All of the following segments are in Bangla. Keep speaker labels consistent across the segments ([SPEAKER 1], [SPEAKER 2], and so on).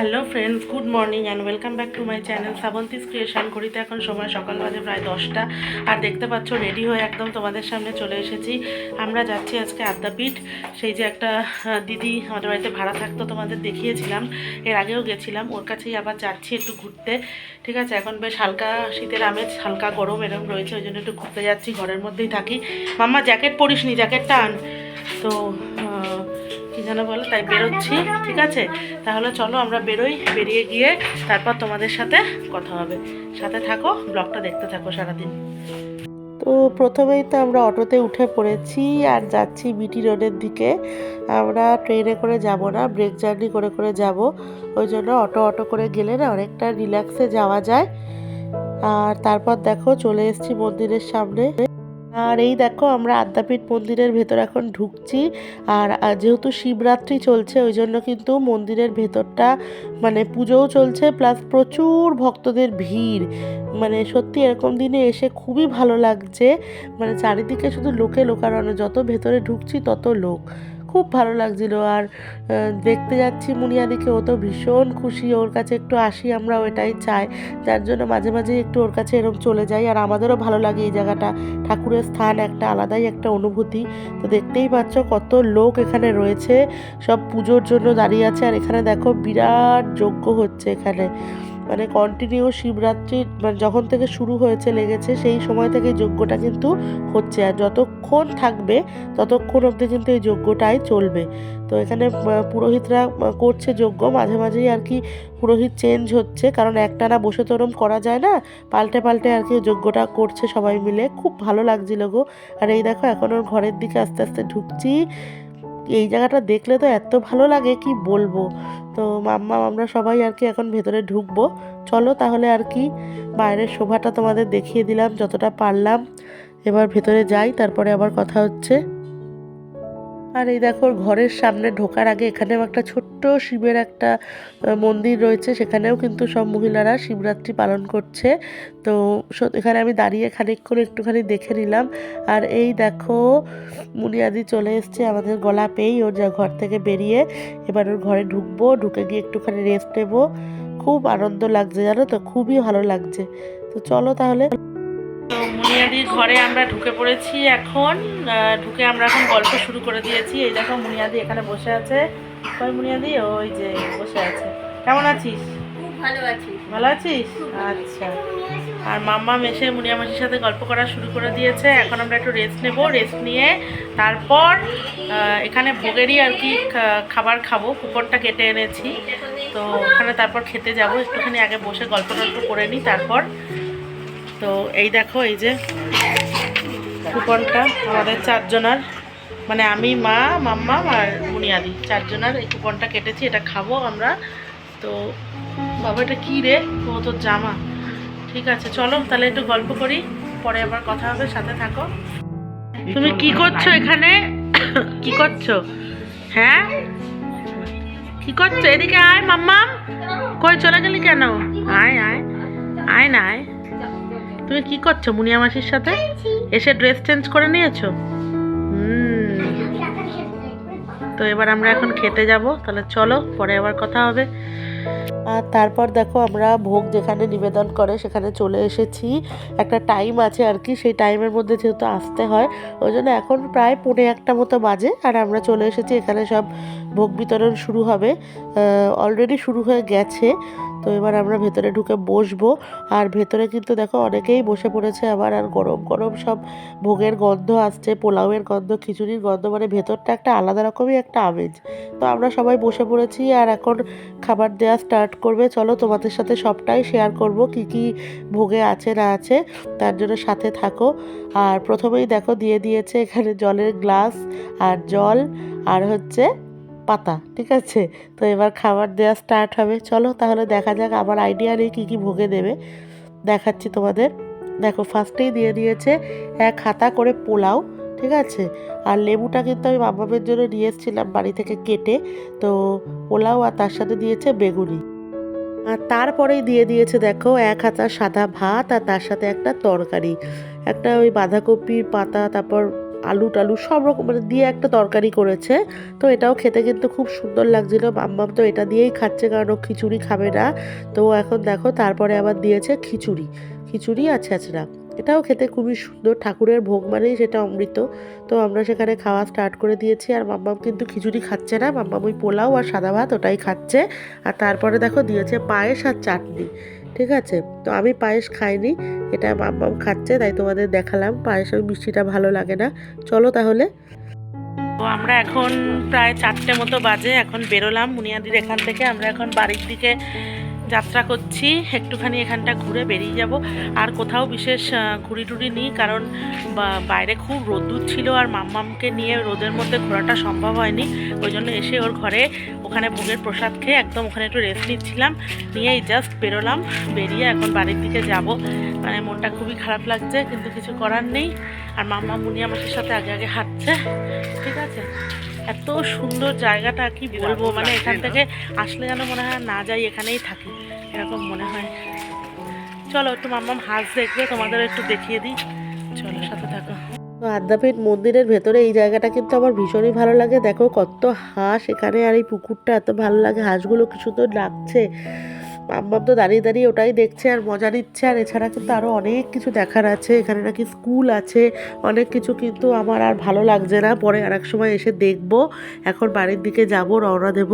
[SPEAKER 1] Hello friends, good morning and welcome back to my channel Shrabanti's creation করিতে এখন সময় সকাল বাজে প্রায় দশটা। আর দেখতে পাচ্ছ রেডি হয়ে একদম তোমাদের সামনে চলে এসেছি। আমরা যাচ্ছি আজকে আদ্যাপীঠ। সেই যে একটা দিদি আমাদের বাড়িতে ভাড়া থাকতো, তোমাদের দেখিয়েছিলাম। এর আগেও গেছিলাম, ওর কাছেই আবার যাচ্ছি একটু ঘুরতে। ঠিক আছে, এখন বেশ হালকা শীতের আমেজ, হালকা গরম এরকম রয়েছে, ওই জন্য একটু ঘুরতে যাচ্ছি, ঘরের মধ্যেই থাকি। মাম্মা, জ্যাকেট পরিস নি জ্যাকেটটা আন। তো কি যেন বলে, তাই বেরোচ্ছি, ঠিক আছে? তাহলে চলো আমরা বেরোই, বেরিয়ে গিয়ে তারপর তোমাদের সাথে কথা হবে। সাথে থাকো, ব্লগটা দেখতে থাকো সারাদিন। তো প্রথমেই তো আমরা অটোতে উঠে পড়েছি আর যাচ্ছি বিটি রোডের দিকে। আমরা ট্রেনে করে যাব না, ব্রেক জার্নি করে করে যাব। ওই জন্য অটো অটো করে গেলে না অনেকটা রিল্যাক্সে যাওয়া যায়। আর তারপর দেখো চলে এসেছি মন্দিরের সামনে। আর এই দেখো আমরা আদ্যাপীঠ মন্দিরের ভেতর এখন ঢুকছি। আর যেহেতু শিবরাত্রি চলছে, ওই জন্য কিন্তু মন্দিরের ভেতরটা মানে পুজোও চলছে প্লাস প্রচুর ভক্তদের ভিড়। মানে সত্যি এরকম দিনে এসে খুবই ভালো লাগছে। মানে চারিদিকে শুধু লোকে লোকারণ্য, যত ভেতরে ঢুকছি তত লোক। খুব ভালো লাগছিল আর দেখতে যাচ্ছি মুনিয়াদিকে ও তো ভীষণ খুশি, ওর কাছে একটু আসি আমরা ওইটাই চাই। যার জন্য মাঝে মাঝে একটু ওর কাছে এরকম চলে যাই, আর আমাদেরও ভালো লাগে এই জায়গাটা। ঠাকুরের স্থান একটা আলাদাই একটা অনুভূতি। তো দেখতেই পাচ্ছ কত লোক এখানে রয়েছে, সব পুজোর জন্য দাঁড়িয়ে আছে, আর এখানে দেখো বিরাট যজ্ঞ হচ্ছে এখানে। মানে কন্টিনিউ শিবরাত্রি মানে যখন থেকে শুরু হয়েছে লেগেছে, সেই সময় থেকে যজ্ঞটা কিন্তু হচ্ছে। আর যতক্ষণ থাকবে, ততক্ষণ অবধি কিন্তু এই যজ্ঞটাই চলবে। তো এখানে পুরোহিতরা করছে যজ্ঞ। মাঝে মাঝেই আর কি পুরোহিত চেঞ্জ হচ্ছে। কারণ একটানা বসে তো ওরম করা যায় না। পাল্টে পাল্টে আর কি যজ্ঞটা করছে সবাই মিলে। খুব ভালো লাগছিল গো। আর এই দেখো, এখন ওর ঘরের দিকে আস্তে আস্তে ঢুকছি। এই জায়গাটা দেখলে তো এত ভালো লাগে, কি বলব? তো মাম্মা, আমরা সবাই আর কি এখন ভেতরে ঢুকবো। চলো তাহলে আর কি, বাইরের শোভাটা তোমাদের দেখিয়ে দিলাম যতটা পারলাম। এবার ভেতরে যাই, তারপরে আবার কথা হচ্ছে। আর এই দেখো ঘরের সামনে ঢোকার আগে এখানেও একটা ছোট্ট শিবের একটা মন্দির রয়েছে। সেখানেও কিন্তু সব মহিলারা শিবরাত্রি পালন করছে। তো এখানে আমি দাঁড়িয়ে খানিক করে একটুখানি দেখে নিলাম। আর এই দেখো, মুনিয়াদি চলে এসছে আমাদের গলা পেয়েই। ওর যা ঘর থেকে বেরিয়ে এবার ওর ঘরে ঢুকবো, ঢুকে গিয়ে একটুখানি রেস্ট নেব। খুব আনন্দ লাগছে জানো তো, খুবই ভালো লাগছে। তো চলো তাহলে তো মুনিয়াদির ঘরে আমরা ঢুকে পড়েছি এখন। ঢুকে আমরা এখন গল্প শুরু করে দিয়েছি। এই দেখো মুনিয়াদি এখানে বসে আছে। কই মুনিয়াদি? ওই যে বসে আছে। কেমন আছিস?
[SPEAKER 2] ভালো আছি।
[SPEAKER 1] ভালো আছিস? আচ্ছা। আর মাম্মা এসে মুনিয়া মাসির সাথে গল্প করা শুরু করে দিয়েছে। এখন আমরা একটু রেস্ট নেব। রেস্ট নিয়ে তারপর এখানে ভোগেরই আর কি খাবার খাব। কুপনটা কেটে এনেছি। তো ওখানে তারপর খেতে যাব। একটুখানি আগে বসে গল্প টল্প করে নিই। তারপর তো এই দেখো, এই যে কুপনটা আমাদের চারজনার। মানে আমি, মা, মাম্মা আর মুনিয়াদি চারজনার এই কুপনটা কেটেছি, এটা খাব আমরা। তো বাবা, এটা কী রে? তোর জামা। ঠিক আছে, চলো তাহলে একটু গল্প করি, পরে আবার কথা হবে, সাথে থাকো। তুমি কি করছ এখানে? কি করছ? হ্যাঁ? কি করছ? এদিকে আয় মাম্মা কই, চলে গেলি কেন? আয় আয়। আয় না, আয়। তুমি কি করছ মুনিয়া মাসির সাথে? এসে ড্রেস চেঞ্জ করে নিয়েছো? তো এবার আমরা এখন খেতে যাব, তাহলে চলো, পরে আবার কথা হবে। আর তারপর দেখো আমরা ভোগ যেখানে নিবেদন করে সেখানে চলে এসেছি। একটা টাইম আছে আর কি, সেই টাইমের মধ্যে যেহেতু আসতে হয়, ওই জন্য এখন প্রায় পৌনে একটা মতো বাজে, আর আমরা চলে এসেছি, এখানে সব ভোগ বিতরণ শুরু হবে। অলরেডি শুরু হয়ে গেছে। তো এবার আমরা ভেতরে ঢুকে বসবো। আর ভেতরে কিন্তু দেখো অনেকেই বসে পড়েছে আবার, আর গরম গরম সব ভোগের গন্ধ আসছে, পোলাওয়ের গন্ধ, খিচুড়ির গন্ধ মানে ভেতরটা একটা আলাদা রকমই একটা আমেজ। তো আমরা সবাই বসে পড়েছি আর এখন খাবার দেওয়া স্টার্ট করবে। চলো তোমাদের সাথে সবটাই শেয়ার করব, কি কি ভোগে আছে না আছে, তার জন্য সাথে থাকো। আর প্রথমেই দেখো দিয়ে দিয়েছে এখানে জলের গ্লাস আর জল, আর হচ্ছে পাতা, ঠিক আছে? তো এবার খাবার দেওয়া স্টার্ট হবে। চলো তাহলে দেখা যাক আমার আইডিয়া নেই কী কী ভোগে দেবে। দেখাচ্ছি তোমাদের। দেখো ফার্স্টেই দিয়ে দিয়েছে এক হাতা করে পোলাও, ঠিক আছে? আর লেবুটা কিন্তু আমি মামামের জন্য নিয়ে এসেছিলাম বাড়ি থেকে কেটে। তো পোলাও আর তার সাথে দিয়েছে বেগুনি। আর তারপরেই দিয়ে দিয়েছে দেখো, এক হাতা সাদা ভাত আর তার সাথে একটা তরকারি। একটা ওই বাঁধাকপির পাতা, তারপর আলু টালু সব রকম মানে দিয়ে একটা তরকারি করেছে। তো এটাও খেতে কিন্তু খুব সুন্দর লাগছিল। মাম্মাম তো এটা দিয়েই খাচ্ছে, কারণ ও খিচুড়ি খাবে না। তো এখন দেখো, তারপরে আবার দিয়েছে খিচুড়ি। খিচুড়ি আছে আছড়া এটাও খেতে খুবই সুন্দর। ঠাকুরের ভোগ মানেই সেটা অমৃত। তো আমরা সেখানে খাওয়া স্টার্ট করে দিয়েছি। আর মাম্মাম কিন্তু খিচুড়ি খাচ্ছে না। মাম্মাম ওই পোলাও আর সাদা ভাত ওটাই খাচ্ছে। আর তারপরে দেখো দিয়েছে পায়েস আর চাটনি। ঠিক আছে? তো আমি পায়েস খাইনি, এটা মাম্মাম খাচ্ছে, তাই তোমাদের দেখালাম। পায়েসের মিষ্টিটা ভালো লাগে না। চলো তাহলে। তো আমরা এখন প্রায় চারটে মতো বাজে, এখন বেরোলাম মুনিয়াদির এখান থেকে। আমরা এখন বাড়ির দিকে যাত্রা করছি, একটুখানি এখানটা ঘুরে বেরিয়ে যাব। আর কোথাও বিশেষ ঘুরি টুরি নিই, কারণ বাইরে খুব রোদ্দুর ছিল আর মাম্মামকে নিয়ে রোদের মধ্যে ঘোরাটা সম্ভব হয়নি। ওই জন্য এসে ওর ঘরে ওখানে ভোগের প্রসাদ খেয়ে একদম ওখানে একটু রেস্ট নিচ্ছিলাম। নিয়েই জাস্ট বেরোলাম, বেরিয়ে এখন বাড়ির দিকে যাব। মানে মনটা খুবই খারাপ লাগছে, কিন্তু কিছু করার নেই। আর মাম্মা মুনি মাসির সাথে আগে আগে হাঁটছে। ঠিক আছে? এত সুন্দর জায়গাটা কি বলব? মানে এখান থেকে আসলে যেন মনে হয় না যাই এখানেই থাকি, এরকম মনে হয়। চলো একটু মাম্মাম হাঁস দেখবে তোমাদের একটু দেখিয়ে দিই। চলো, সাথে থাকো। তো আদ্যাপীঠ মন্দিরের ভেতরে এই জায়গাটা কিন্তু আমার ভীষণই ভালো লাগে। দেখো কত হাঁস এখানে আর এই পুকুরটা এত ভালো লাগে। হাঁসগুলো কিছু তো লাগছে। মাম্মাম তো দাঁড়িয়ে দাঁড়িয়ে ওটাই দেখছে আর মজা নিচ্ছে। আর এছাড়া কিন্তু আরও অনেক কিছু দেখার আছে। এখানে নাকি স্কুল আছে। অনেক কিছু কিন্তু আমার আর ভালো লাগছে না। পরে আর এক সময় এসে দেখব। এখন বাড়ির দিকে যাব, রওনা দেব।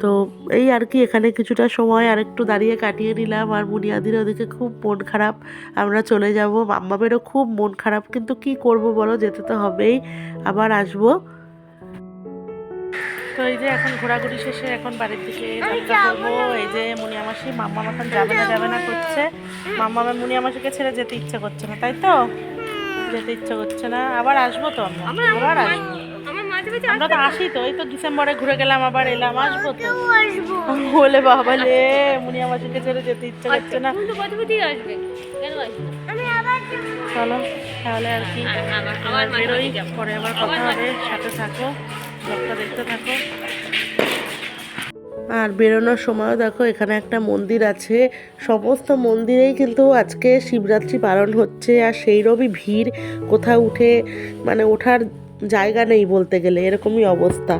[SPEAKER 1] তো এই আর কি, এখানে কিছুটা সময় আর একটু দাঁড়িয়ে কাটিয়ে নিলাম। আর মুনিয়াদির ওদিকে খুব মন খারাপ। আমরা চলে যাব। মাম্মামেরও খুব মন খারাপ। কিন্তু কি করব বলো? যেতে তো হবেই। আবার আসব। তো এই যে এখন ঘোরাঘুরি শেষে এখন বাড়ির দিকে করব। এই যে মুনিয়া মাসি মাম্মা এখন যাবে না যাবে না করছে। মাম্মা আমার মুনিয়া মাসিকে ছেড়ে যেতে ইচ্ছে করছে না তাই তো? যেতে ইচ্ছে করছে না। আবার আসব তো আমরা। আবার আসব।
[SPEAKER 2] আমার
[SPEAKER 1] তো আসি তো এই তো ডিসেম্বরে ঘুরে গেলাম আবার এলাম আসব তো। বলে বাবা লে মুনিয়া মাসিকে ছেড়ে যেতে ইচ্ছে করছে না।
[SPEAKER 2] আসবে। কেন আসবে?
[SPEAKER 1] চলো তাহলে আর কি।
[SPEAKER 2] যাব।
[SPEAKER 1] পরে আবার কথা হবে সাথে থাকো। ব্লগটা দেখতে থাকো আর বেরোনোর সময়ও দেখো, এখানে একটা মন্দির আছে। সমস্ত মন্দিরেই কিন্তু আজকে শিবরাত্রি পালন হচ্ছে, আর সেইরকমই ভিড় কোথাও উঠে মানে ওঠার জায়গা নেই বলতে গেলে, এরকমই অবস্থা।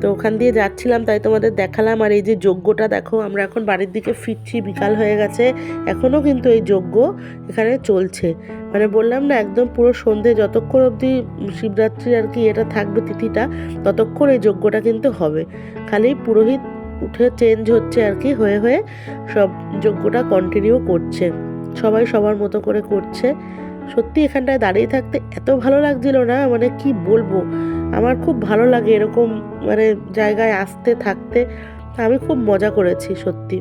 [SPEAKER 1] তো ওখান দিয়ে যাচ্ছিলাম, তাই তোমাদের দেখালাম। আর এই যে যজ্ঞটা দেখো, আমরা এখন বাড়ির দিকে ফিরছি, বিকাল হয়ে গেছে। এখনও কিন্তু এই যজ্ঞ এখানে চলছে। মানে বললাম না, একদম পুরো সন্ধে, যতক্ষণ অবধি শিবরাত্রি আর কি এটা থাকবে তিথিটা, ততক্ষণ এই যজ্ঞটা কিন্তু হবে। খালি পুরোহিত উঠে চেঞ্জ হচ্ছে আর কি, হয়ে হয়ে সব যজ্ঞটা কন্টিনিউ করছে। সবাই সবার মতো করে করছে। সত্যি এখানটায় দাঁড়িয়ে থাকতে এত ভালো লাগছিল না? মানে কি বলব? আমার খুব ভালো লাগে এরকম মানে জায়গায় আসতে, থাকতে। আমি খুব মজা করেছি, সত্যি।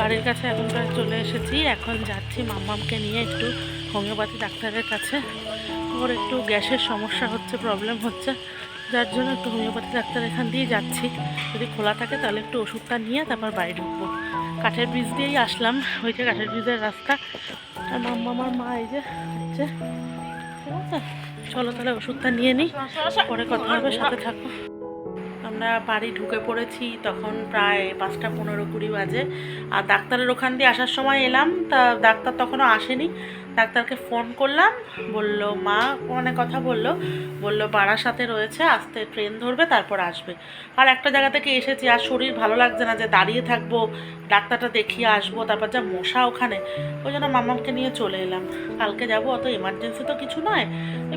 [SPEAKER 1] বাড়ির কাছে এখন প্রায় চলে এসেছি। এখন যাচ্ছি মাম্মামকে নিয়ে একটু হোমিওপ্যাথি ডাক্তারের কাছে। ওর একটু গ্যাসের সমস্যা হচ্ছে, প্রবলেম হচ্ছে। যার জন্য একটু হোমিওপ্যাথি ডাক্তার এখান দিয়ে যাচ্ছি। যদি খোলা থাকে তাহলে একটু ওষুধটা নিয়ে তারপর বাড়ি ঢুকবো কাঠের ব্রিজ দিয়েই আসলাম ওই যে কাঠের ব্রিজের রাস্তা। আর মাম্মা আমার মা এই যে হচ্ছে ঠিক আছে চলো তাহলে ওষুধটা নিয়ে নিই পরে কথা হবে সাথে থাকো। আমরা বাড়ি ঢুকে পড়েছি তখন প্রায় পাঁচটা পনেরো কুড়ি বাজে। আর ডাক্তারের ওখান দিয়ে আসার সময় এলাম, তা ডাক্তার তখনও আসেনি। ডাক্তারকে ফোন করলাম, বলল, মা, অনেক কথা বলল বলল, বাড়ার সাথে রয়েছে, আসতে ট্রেন ধরবে, তারপর আসবে। আর একটা জায়গা থেকে এসেছি, আর শরীর ভালো লাগছে না যে দাঁড়িয়ে থাকব, ডাক্তারটা দেখিয়ে আসব, তারপর যা মশা ওখানে, ওই জন্য মামাকে নিয়ে চলে এলাম। কালকে যাব, অত এমার্জেন্সি তো কিছু নয়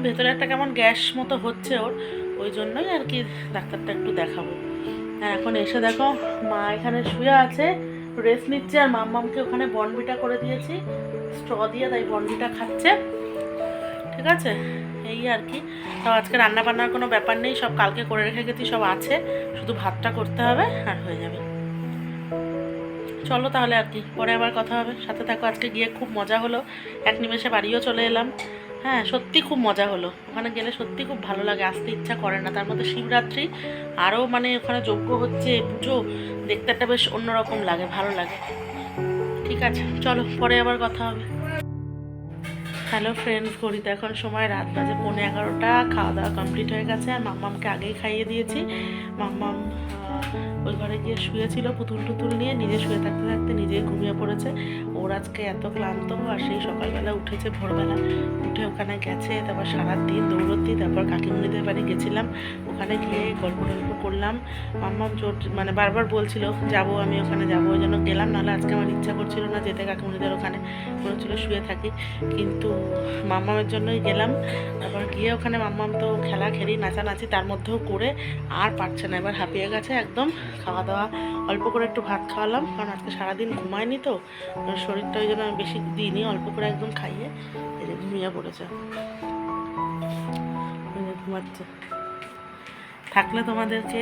[SPEAKER 1] ভেতরে একটা কেমন গ্যাস মতো হচ্ছে ওর। ওই জন্যই আর কি ডাক্তারটা একটু দেখাবো। আর এখন এসে দেখো, মা এখানে শুয়ে আছে রেস্ট নিচ্ছে আর মাম্মামকে ওখানে বনবিটা করে দিয়েছি স্ট্র দিয়ে তাই বনবিটা খাচ্ছে। ঠিক আছে? এই আর কি। তো আজকে রান্না বান্নার কোনো ব্যাপার নেই, সব কালকে করে রেখে গেছি, সব আছে। শুধু ভাতটা করতে হবে আর হয়ে যাবে। চলো তাহলে আর কি, পরে আবার কথা হবে। সাথে থাকো, আজকে গিয়ে খুব মজা হলো। এক নিমেষে বাড়িও চলে এলাম। হ্যাঁ সত্যি খুব মজা হলো। ওখানে গেলে সত্যি খুব ভালো লাগে, আসতে ইচ্ছা করে না। তার মধ্যে শিবরাত্রি, আরও মানে ওখানে যজ্ঞ হচ্ছে, পুজো, দেখতে একটা বেশ অন্যরকম লাগে, ভালো লাগে। ঠিক আছে, চলো, পরে আবার কথা হবে। হ্যালো ফ্রেন্ডস ঘড়িতে এখন সময় রাত বাজে পৌনে এগারোটা। খাওয়া দাওয়া কমপ্লিট হয়ে গেছে। আর মাম্মামকে আগেই খাইয়ে দিয়েছি। মাম্মাম ওই ঘরে গিয়ে শুয়েছিল, পুতুল টুতুল নিয়ে নিজে শুয়ে থাকতে থাকতে নিজেই ঘুমিয়ে পড়েছে। ওর আজকে এত ক্লান্ত আর সেই সকালবেলা উঠেছে ভোরবেলা। উঠে ওখানে গেছে, তারপর সারাদিন দৌড়তি তারপর কাকিমুনিদের বাড়ি গেছিলাম। ওখানে গিয়ে গল্প টল্প করলাম। মাম্মাম জোর মানে বারবার বলছিল, যাব আমি ওখানে, যাব ওই জন্য গেলাম, নাহলে আজকে আমার ইচ্ছা করছিল না যেতে কাকিমুনিদের ওখানে। হচ্ছিল শুয়ে থাকি। কিন্তু মাম্মামের জন্যই গেলাম। তারপর গিয়ে ওখানে মাম্মাম তো খেলা খেলি, নাচানাচি তার মধ্যেও করে আর পারছে না। এবার হাঁপিয়ে গেছে একদম। খাওয়া দাওয়া অল্প করে একটু ভাত খাওয়ালাম, কারণ আজকে সারাদিন ঘুমায়নি তো শরীরটা ওই জন্য আমি বেশি দিইনি, অল্প করে একদম খাইয়ে এই যে ঘুমিয়ে পড়েছে। ঘুমাচ্ছে। থাকলে তোমাদেরকে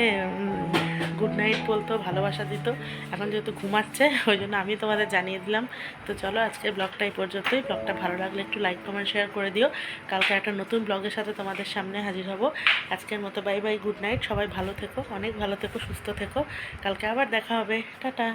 [SPEAKER 1] গুড নাইট বলতো, ভালোবাসা দিত। এখন যেহেতু ঘুমাচ্ছে, ওই জন্য আমি তোমাদের জানিয়ে দিলাম। তো চলো আজকের ব্লগটা এই পর্যন্তই। ব্লগটা ভালো লাগলে একটু লাইক কমেন্ট শেয়ার করে দিও। কালকে একটা নতুন ব্লগের সাথে তোমাদের সামনে হাজির হব। আজকের মতো বাই বাই গুড নাইট সবাই ভালো থেকো, অনেক ভালো থেকো, সুস্থ থেকো। কালকে আবার দেখা হবে। টাটা।